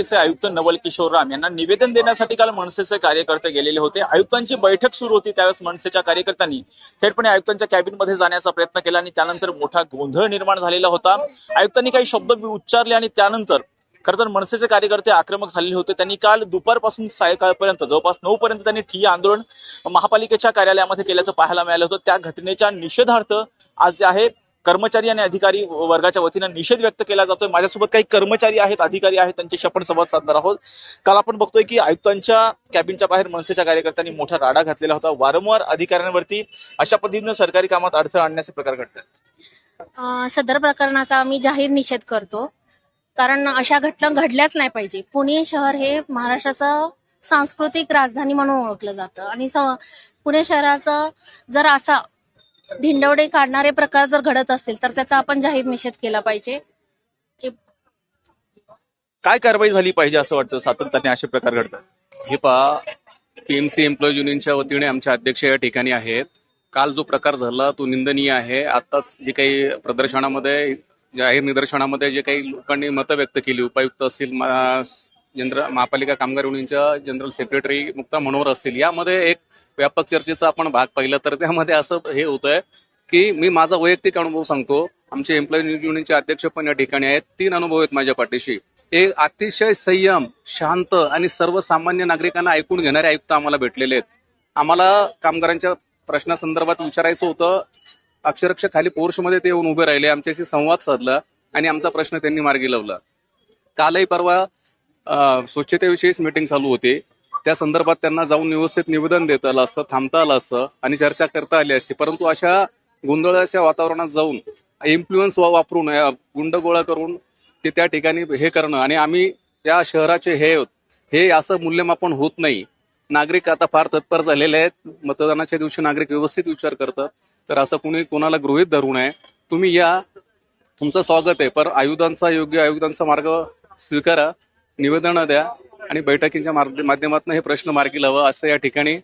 पालिकेचे आयुक्त नवल किशोर राम यांना निवेदन देण्यासाठी काल मनसेचे कार्यकर्ते गेलेले होते. आयुक्तांची बैठक सुरू होती त्यावेळेस मनसेच्या कार्यकर्त्यांनी थेटपणे आयुक्तांच्या कॅबिनमध्ये जाण्याचा प्रयत्न केला आणि त्यानंतर मोठा गोंधळ निर्माण झालेला होता. आयुक्तांनी काही शब्द उच्चारले आणि त्यानंतर खरं तर मनसेचे कार्यकर्ते आक्रमक झालेले होते. त्यांनी काल दुपारपासून सायंकाळपर्यंत जवळपास नऊ पर्यंत त्यांनी ठिय्या आंदोलन महापालिकेच्या कार्यालयामध्ये केल्याचं पाहायला मिळालं होतं. त्या घटनेच्या निषेधार्थ आज जे आहे कर्मचारी आणि अधिकारी वर्गाच्या वतीनं निषेध व्यक्त केला जातोय. माझ्यासोबत काही कर्मचारी आहेत अधिकारी आहेत त्यांच्याशी आपण संवाद साधणार आहोत. काल आपण बघतोय की आयुक्तांच्या कॅबिनच्या बाहेर मनसेच्या कार्यकर्त्यांनी मोठा राडा घातलेला होता. वारंवार अधिकाऱ्यांवरती अशा पद्धतीनं सरकारी कामात अडथळा आणण्याचे प्रकार घडतात. सदर प्रकरणाचा आम्ही जाहीर निषेध करतो. कारण अशा घटना घडल्याच नाही पाहिजे. पुणे शहर हे महाराष्ट्राचं सांस्कृतिक राजधानी म्हणून ओळखलं जातं. आणि पुणे शहराचं जर असा धिंडवडे काढणारे प्रकार जर घडत असतील तर त्याचा आपण जाहीर निषेध केला पाहिजे. काय कारवाई झाली पाहिजे असं वाटतं? सातत्याने असे प्रकार घडतात. हे पहा पीएमसी एम्प्लॉई युनियनच्या वतीने आमचे अध्यक्ष या ठिकाणी आहेत. काल जो प्रकार झाला तो निंदनीय आहे. आताच जे काही प्रदर्शनामध्ये जाहीर निदर्शनामध्ये जे काही लोकांनी मतं व्यक्त केली उपायुक्त असतील जनरल महापालिका कामगार युनियनच्या जनरल सेक्रेटरी मुक्ता मनोहर असतील. यामध्ये एक व्यापक चर्चेचा आपण भाग पाहिला तर त्यामध्ये असं हे होतंय की मी माझा वैयक्तिक अनुभव सांगतो. आमचे एम्प्लॉई युनियनचे अध्यक्ष पण या ठिकाणी आहेत. तीन अनुभव आहेत माझ्या पाठीशी. एक अतिशय संयम शांत आणि सर्वसामान्य नागरिकांना ऐकून घेणारे आयुक्त आम्हाला भेटलेले आहेत. आम्हाला कामगारांच्या प्रश्नासंदर्भात विचारायचं होतं. अक्षरक्ष खाली पोर्शमध्ये ते येऊन उभे राहिले आमच्याशी संवाद साधला आणि आमचा प्रश्न त्यांनी मार्गी लावला. कालही परवा स्वच्छतेविषयीच मीटिंग चालू होती. त्या संदर्भात त्यांना जाऊन व्यवस्थित निवेदन देता आलं असतं थांबता आलं असतं आणि चर्चा करता आली असती. परंतु अशा गोंधळाच्या वातावरणात जाऊन इन्फ्लुएन्स वापरून गुंड गोळा करून ते त्या ठिकाणी हे करणं आणि आम्ही या शहराचे हे आहोत, हे असं मूल्यमापन होत नाही. नागरिक आता फार तत्पर झालेले आहेत. मतदानाच्या दिवशी नागरिक व्यवस्थित विचार करतात. तर असं कुणी कोणाला गृहित धरू नये. तुम्ही या. तुमचं स्वागत आहे. पर आयुधांचा योग्य आयुधांचा मार्ग स्वीकारा. निवेदनं द्या आणि बैठकींच्या माध्यमातून हे प्रश्न मार्गी लावा असं या ठिकाणी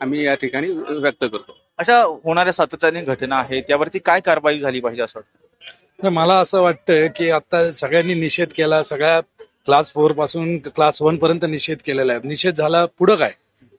आम्ही या ठिकाणी व्यक्त करतो. अशा होणाऱ्या सातत्याने घटना आहेत त्यावरती काय कारवाई झाली पाहिजे असं वाटतं? तर मला असं वाटतं की आता सगळ्यांनी निषेध केला सगळ्या क्लास फोरपासून क्लास वन पर्यंत निषेध केलेला आहे. निषेध झाला पुढं काय?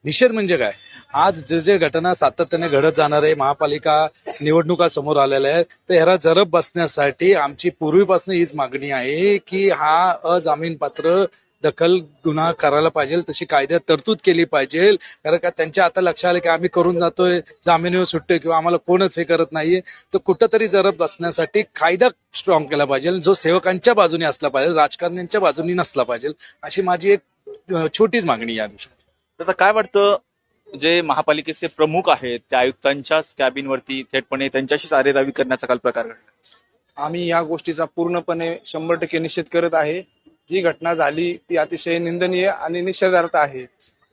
निषेध म्हणजे काय? आज जे जे घटना सातत्याने घडत जाणार आहे महापालिका निवडणुका समोर आलेल्या आहेत तर ह्याला जरब बसण्यासाठी आमची पूर्वीपासून हीच मागणी आहे की हा अजामीन पात्र दखल गुन्हा करायला पाहिजे तशी कायद्यात तरतूद केली पाहिजे. कारण का त्यांच्या आता लक्षात आलं की आम्ही करून जातोय जामिनीवर सुटतोय किंवा आम्हाला कोणच हे करत नाहीये. तर कुठंतरी जरब बसण्यासाठी कायदा स्ट्रॉंग केला पाहिजे जो सेवकांच्या बाजूने असला पाहिजे राजकारण्यांच्या बाजूने नसला पाहिजे अशी माझी एक छोटीच मागणी या विषयात आता काय वाटतं जे महापालिकेचे प्रमुख आहेत त्या आयुक्तांच्याच कॅबिनवरती थेटपणे त्यांच्याशीच आरेरावी करण्याचा काल प्रकार घडला? आम्ही या गोष्टीचा पूर्णपणे शंभर टक्के निषेध करत आहे. जी घटना झाली ती अतिशय निंदनीय आणि निषेधार्थ आहे.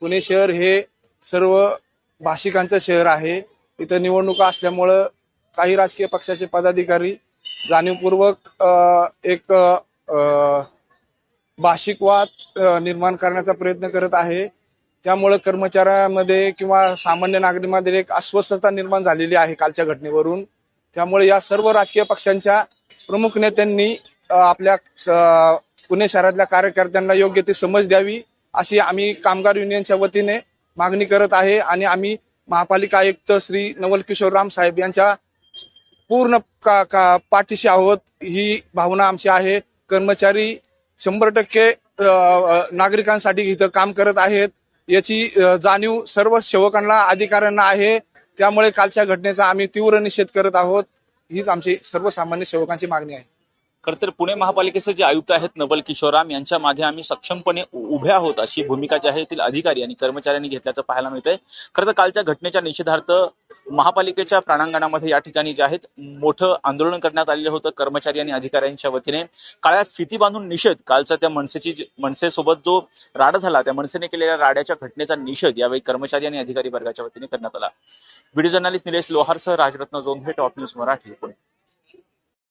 पुणे शहर हे सर्व भाषिकांचं शहर आहे. इथं निवडणुका असल्यामुळं काही राजकीय पक्षाचे पदाधिकारी जाणीवपूर्वक एक भाषिकवाद निर्माण करण्याचा प्रयत्न करत आहे. त्यामुळं कर्मचाऱ्यामध्ये किंवा सामान्य नागरिकांमध्ये एक अस्वस्थता निर्माण झालेली आहे कालच्या घटनेवरून. त्यामुळे या सर्व राजकीय पक्षांच्या प्रमुख नेत्यांनी आपल्या स- पुणे शहरातल्या कार्यकर्त्यांना योग्य ती समज द्यावी अशी आम्ही कामगार युनियनच्या वतीने मागणी करत आहे आणि आम्ही महापालिका आयुक्त श्री नवल किशोर राम साहेब यांच्या पूर्ण का, का पाठीशी आहोत. ही भावना आमची आहे. कर्मचारी शंभर टक्के नागरिकांसाठी इथं काम करत आहेत. याची जाणीव सर्व सेवकांना अधिकाऱ्यांना आहे. त्यामुळे कालच्या घटनेचा आम्ही तीव्र निषेध करत आहोत. हीच आमची सर्वसामान्य सेवकांची मागणी आहे. खर तर पुणे महापालिकेचे जे आयुक्त आहेत नवल किशोराम यांच्या मागे आम्ही सक्षमपणे उभ्या उभे आहोत अशी भूमिका जी आहे येथील अधिकारी आणि कर्मचाऱ्यांनी घेतल्याचं पाहायला मिळतंय. खरं तर कालच्या घटनेच्या निषेधार्थ महापालिकेच्या प्रांगणामध्ये या ठिकाणी जे आहेत मोठं आंदोलन करण्यात आलेलं होतं कर्मचारी आणि अधिकाऱ्यांच्या वतीने. काळ्या फिती बांधून निषेध कालचा त्या मनसेची मनसेसोबत जो राडा झाला त्या मनसेने केलेल्या राड्याच्या घटनेचा निषेध यावेळी कर्मचारी आणि अधिकारी वर्गाच्या वतीने करण्यात आला. व्हिडिओ जर्नलिस्ट निलेश लोहारसह राजरत्न जोंधे टॉप न्यूज मराठी पुणे.